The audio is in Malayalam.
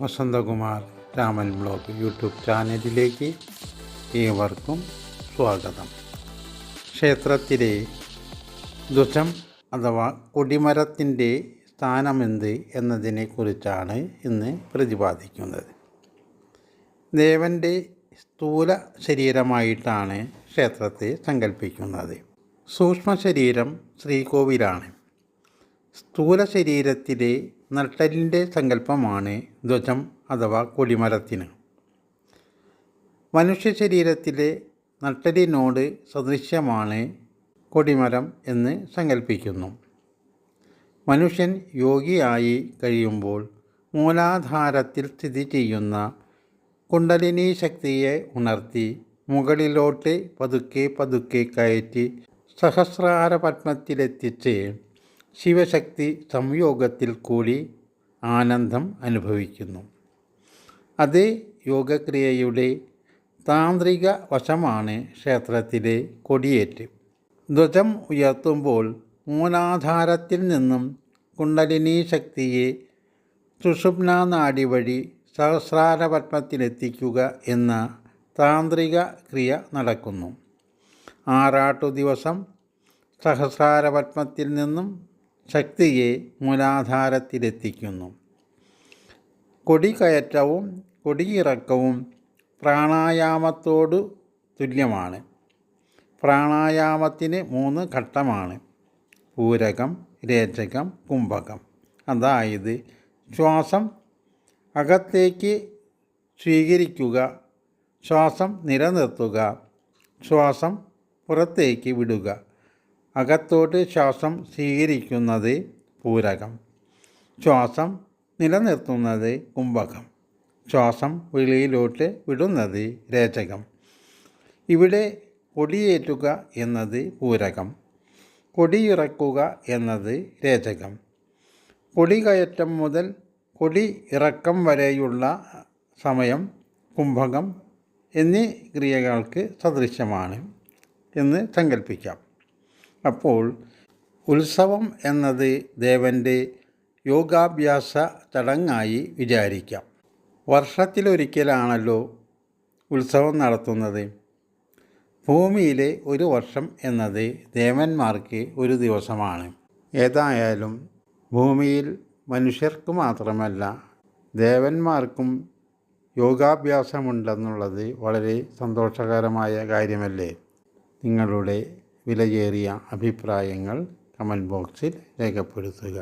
വസന്തകുമാർ രാമൻ ബ്ലോഗ് യൂട്യൂബ് ചാനലിലേക്ക് ഏവർക്കും സ്വാഗതം. ക്ഷേത്രത്തിലെ ധ്വജം അഥവാ കൊടിമരത്തിന്റെ സ്ഥാനമെന്ത് എന്നതിനെക്കുറിച്ചാണ് ഇന്ന് പ്രതിപാദിക്കുന്നത്. ദേവന്റെ സ്ഥൂല ശരീരമായിട്ടാണ് ക്ഷേത്രത്തെ സങ്കല്പിക്കുന്നത് സൂക്ഷ്മ ശരീരം ശ്രീകോവിലാണ്. സ്ഥൂല ശരീരത്തിലെ നട്ടലിന്റെ സങ്കല്പമാണ് ധ്വജം അഥവാ കൊടിമരത്തിന്. മനുഷ്യ ശരീരത്തിലെ നട്ടലിനോട് സദൃശ്യമാണ് കൊടിമരം എന്ന് സങ്കല്പിക്കുന്നു. മനുഷ്യൻ യോഗിയായി കഴിയുമ്പോൾ മൂലാധാരത്തിൽ സ്ഥിതി ചെയ്യുന്ന കുണ്ടലിനി ശക്തിയെ ഉണർത്തി മുകളിലോട്ട് പതുക്കെ പതുക്കെ കയറ്റി സഹസ്രാര പത്മത്തിലെത്തിച്ച് ശിവശക്തി സംയോഗത്തിൽ കൂടി ആനന്ദം അനുഭവിക്കുന്നു. അതേ യോഗക്രിയയുടെ താന്ത്രിക വശമാണ് ക്ഷേത്രത്തിലെ കൊടിയേറ്റ്. ധ്വജം ഉയർത്തുമ്പോൾ മൂലാധാരത്തിൽ നിന്നും കുണ്ടലിനി ശക്തിയെ സുഷുപ്ന നാടി വഴി സഹസ്രാരപത്മത്തിലെത്തിക്കുക എന്ന താന്ത്രിക ക്രിയ നടക്കുന്നു. ആറാട്ടു ദിവസം സഹസ്രാരപത്മത്തിൽ നിന്നും ശക്തിയെ മൂലാധാരത്തിലെത്തിക്കുന്നു. കൊടികയറ്റവും കൊടിയിറക്കവും പ്രാണായാമത്തോടു തുല്യമാണ്. പ്രാണായാമത്തിന് മൂന്ന് ഘട്ടമാണ്. പൂരകം രേചകം കുംഭകം. അതായത് ശ്വാസം അകത്തേക്ക് സ്വീകരിക്കുക ശ്വാസം നിലനിർത്തുക ശ്വാസം പുറത്തേക്ക് വിടുക. അകത്തോട്ട് ശ്വാസം സ്വീകരിക്കുന്നത് പൂരകം. ശ്വാസം നിലനിർത്തുന്നത് കുംഭകം. ശ്വാസം വെളിയിലോട്ട് വിടുന്നത് രേചകം. ഇവിടെ കൊടിയേറ്റുക എന്നത് പൂരകം. കൊടിയിറക്കുക എന്നത് രേചകം. കൊടി കയറ്റം മുതൽ കൊടി ഇറക്കം വരെയുള്ള സമയം കുംഭകം എന്നീ ക്രിയകൾക്ക് സദൃശ്യമാണ് എന്ന് സങ്കല്പിക്കാം അപ്പോൾ ഉത്സവം എന്നത് ദേവന്റെ യോഗാഭ്യാസ ചടങ്ങായി വിചാരിക്കാം. വർഷത്തിലൊരിക്കലാണല്ലോ ഉത്സവം നടത്തുന്നത്. ഭൂമിയിലെ ഒരു വർഷം എന്നത് ദേവന്മാർക്ക് ഒരു ദിവസമാണ്. ഏതായാലും ഭൂമിയിൽ മനുഷ്യർക്ക് മാത്രമല്ല ദേവന്മാർക്കും യോഗാഭ്യാസമുണ്ടെന്നുള്ളത് വളരെ സന്തോഷകരമായ കാര്യമല്ലേ? നിങ്ങളുടെ വിലയേറിയ അഭിപ്രായങ്ങൾ കമന്റ് ബോക്സിൽ രേഖപ്പെടുത്തുക.